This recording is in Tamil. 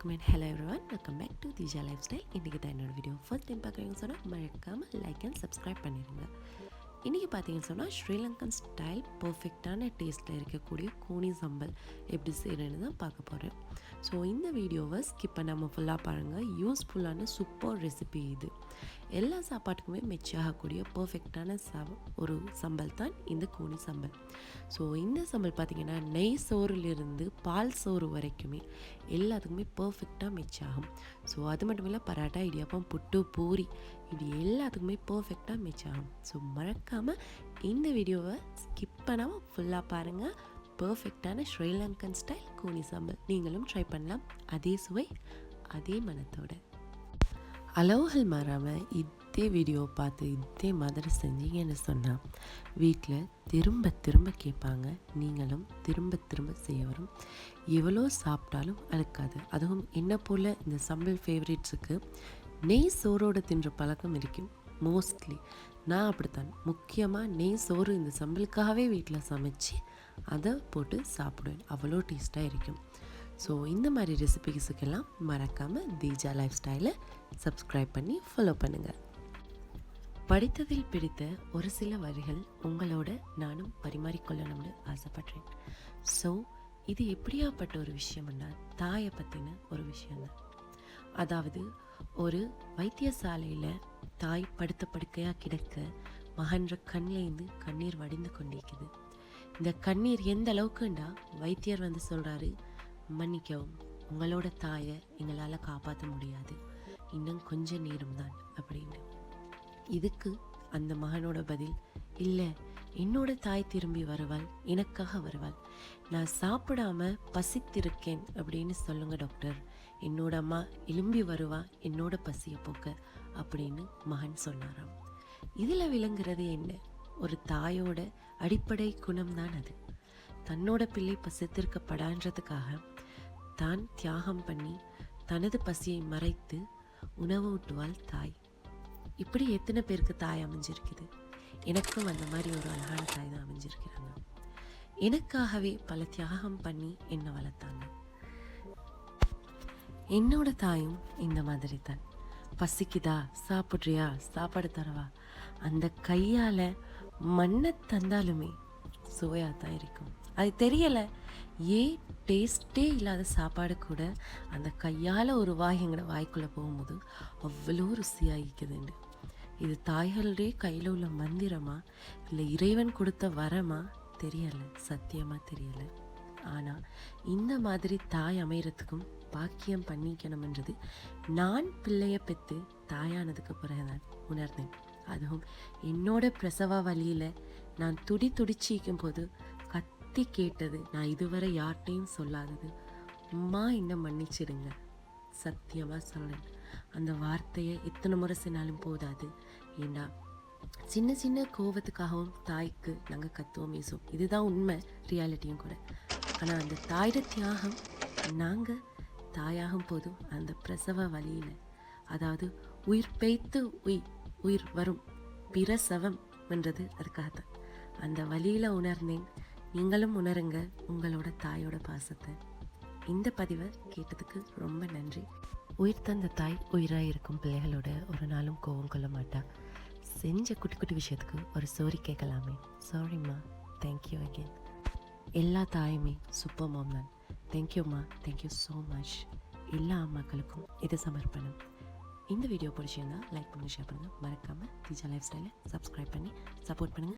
வணக்கம் and hello everyone welcome back to Theeja lifestyle இன்றைக்கி தான் என்னோடய வீடியோ ஃபர்ஸ்ட் டைம் பார்க்குறீங்க சொன்னால் மறக்காமல் லைக் அண்ட் சப்ஸ்கிரைப் பண்ணிடுங்க இன்றைக்கி பார்த்தீங்கன்னு சொன்னால் ஸ்ரீலங்கன் ஸ்டைல் பர்ஃபெக்டான டேஸ்ட்டில் இருக்கக்கூடிய கூனி சம்பல் எப்படி செய்கிறேன்னு தான் பார்க்க போகிறேன் ஸோ இந்த வீடியோவை ஸ்கிப் பண்ணாமல் ஃபுல்லாக பாருங்கள் யூஸ்ஃபுல்லான சூப்பர் ரெசிபி இது. எல்லா சாப்பாட்டுக்குமே மெச்சாகக்கூடிய பர்ஃபெக்டான ச ஒரு சம்பல் தான் இந்த கூனி சம்பல். ஸோ இந்த சம்பல் பார்த்திங்கன்னா நெய் சோறுலேருந்து பால் சோறு வரைக்குமே எல்லாத்துக்குமே பர்ஃபெக்டாக மெச்சாகும் ஸோ அது மட்டும் இல்லை பராட்டா இடியாப்பம் புட்டு பூரி இது எல்லாத்துக்குமே பர்ஃபெக்டாக ஆகும். ஸோ மறக்காமல் இந்த வீடியோவை ஸ்கிப் பண்ணாமல் ஃபுல்லாக பாருங்கள் பர்ஃபெக்டான ஸ்ரீலங்கன் ஸ்டைல் கூனி சாம்பல் நீங்களும் ட்ரை பண்ணலாம். அதே சுவை அதே மனத்தோட. அளவுகள் மாறாமல் இதே வீடியோ பார்த்து இதே மாதிரி செஞ்சீங்கன்னு சொன்னால் வீட்டில் திரும்ப திரும்ப கேட்பாங்க. நீங்களும் திரும்ப திரும்ப செய்ய வரும் எவ்வளோ சாப்பிட்டாலும் அழுக்காது அதுவும் என்ன போல் இந்த சம்பல் ஃபேவரேட்ஸுக்கு நெய் சோறோடு தின்ற பழக்கம் இருக்கும். மோஸ்ட்லி நான் அப்படித்தான். முக்கியமாக நெய் சோறு இந்த சம்பளுக்காகவே வீட்டில் சமைச்சு அதை போட்டு சாப்பிடுவேன். அவ்வளோ டேஸ்ட்டாக இருக்கும். ஸோ இந்த மாதிரி ரெசிபிஸுக்கெல்லாம் மறக்காமல் தீஜா லைஃப் ஸ்டைலை சப்ஸ்கிரைப் பண்ணி ஃபாலோ பண்ணுங்கள் படித்ததில் பிடித்த ஒரு சில வரிகள் உங்களோட நானும் பரிமாறிக்கொள்ளணும்னு ஆசைப்பட்றேன். ஸோ இது எப்படியாப்பட்ட ஒரு விஷயம்னா தாயை பற்றின ஒரு விஷயம்தான் அதாவது ஒரு வைத்தியசாலையில் தாய் படுத்த படுக்கையாக கிடக்க மகன்ற கண்ணிலேருந்து கண்ணீர் வடிந்து கொண்டிருக்குது. இந்த கண்ணீர் எந்த அளவுக்குண்டா? வைத்தியர் வந்து சொல்கிறாரு மன்னிக்கவும் உங்களோட தாயை எங்களால் காப்பாற்ற முடியாது. இன்னும் கொஞ்ச நேரம் தான் அப்படின்னு இதுக்கு அந்த மகனோட பதில் இல்லை என்னோட தாய் திரும்பி வருவாள் எனக்காக வருவாள். நான் சாப்பிடாம பசித்திருக்கேன் அப்படின்னு சொல்லுங்க டாக்டர். என்னோட அம்மா எலும்பி வருவா என்னோட பசியை போக்க அப்படின்னு மகன் சொன்னாராம். இதில் விளங்குறது என்ன? ஒரு தாயோட அடிப்படை குணம்தான் அது. தன்னோட பிள்ளை பசித்திருக்கப்படான்றதுக்காக தான் தியாகம் பண்ணி தனது பசியை மறைத்து உணவு ஊட்டுவாள் தாய். இப்படி எத்தனை பேருக்கு தாய் அமைஞ்சிருக்குது? எனக்கும் அந்த மாதிரி ஒரு அழகான தாய் தான் அமைஞ்சிருக்கிறாங்க. எனக்காகவே பல தியாகம் பண்ணி என்னை வளர்த்தாங்க. என்னோட தாயும் இந்த மாதிரி தான் பசிக்குதா? சாப்பிட்றியா? சாப்பாடு தரவா? அந்த கையால் மண்ணை தந்தாலுமே சுவையாக தான் இருக்கும். அது தெரியலை ஏன் டேஸ்ட்டே இல்லாத சாப்பாடு கூட அந்த கையால் ஒரு வாய் எங்களோட வாய்க்குள்ளே போகும்போது அவ்வளோ ருசியாகிக்குதுண்டு. இது தாய்களுடைய கையில் உள்ள மந்திரமா? இல்லை இறைவன் கொடுத்த வரமா? தெரியலை சத்தியமாக தெரியலை. ஆனால் இந்த மாதிரி தாய் அமைகிறதுக்கும் பாக்கியம் பண்ணிக்கணும்ன்றது நான் பிள்ளையை பெற்று தாயானதுக்கு பிறகு தான் உணர்ந்தேன். அதுவும் என்னோட பிரசவ வழியில் நான் துடி துடிச்சிக்கும் போது கத்தி கேட்டது நான் இதுவரை யார்கிட்டையும் சொல்லாதது. அம்மா என்ன மன்னிச்சிடுங்க. சத்தியமாக சொல்கிறேன் அந்த வார்த்தையை எத்தனை முறை சொன்னாலும் போதாது. ஏன்னா சின்ன சின்ன கோபத்துக்காகவும் தாய்க்கு நாங்கள் கத்துவோம் பேசுவோம் இதுதான் உண்மை ரியாலிட்டியும் கூட. ஆனால் அந்த தாயிட தியாகம் நாங்கள் தாயாகும் போதும் அந்த பிரசவ வழியில் அதாவது உயிர் பெய்த்து உயிர் உயிர் வரும் பிரசவம் என்றது அதுக்காகத்தான். அந்த வழியில் உணர்ந்தேன் நீங்களும் உணருங்க உங்களோட தாயோட பாசத்தை. இந்த பதிவை கேட்டதுக்கு ரொம்ப நன்றி. உயிர் தந்த தாய் உயிராக இருக்கும் பிள்ளைகளோட ஒரு நாளும் கோவம் கொள்ள மாட்டா. செஞ்ச குட்டி குட்டி விஷயத்துக்கு ஒரு சோரி கேட்கலாமே. சாரிம்மா தேங்க்யூ அகெயின் எல்லா தாயுமே சூப்பர் மாம் தான் தேங்க்யூம்மா தேங்க்யூ ஸோ மச் எல்லா அம்மாக்களுக்கும் இது சமர்ப்பணம். இந்த வீடியோ பிடிச்சிருந்தா லைக் பண்ணி ஷேர் பண்ணுங்கள் மறக்காமல் தீஜா லைஃப் ஸ்டைலை சப்ஸ்கிரைப் பண்ணி சப்போர்ட் பண்ணுங்கள்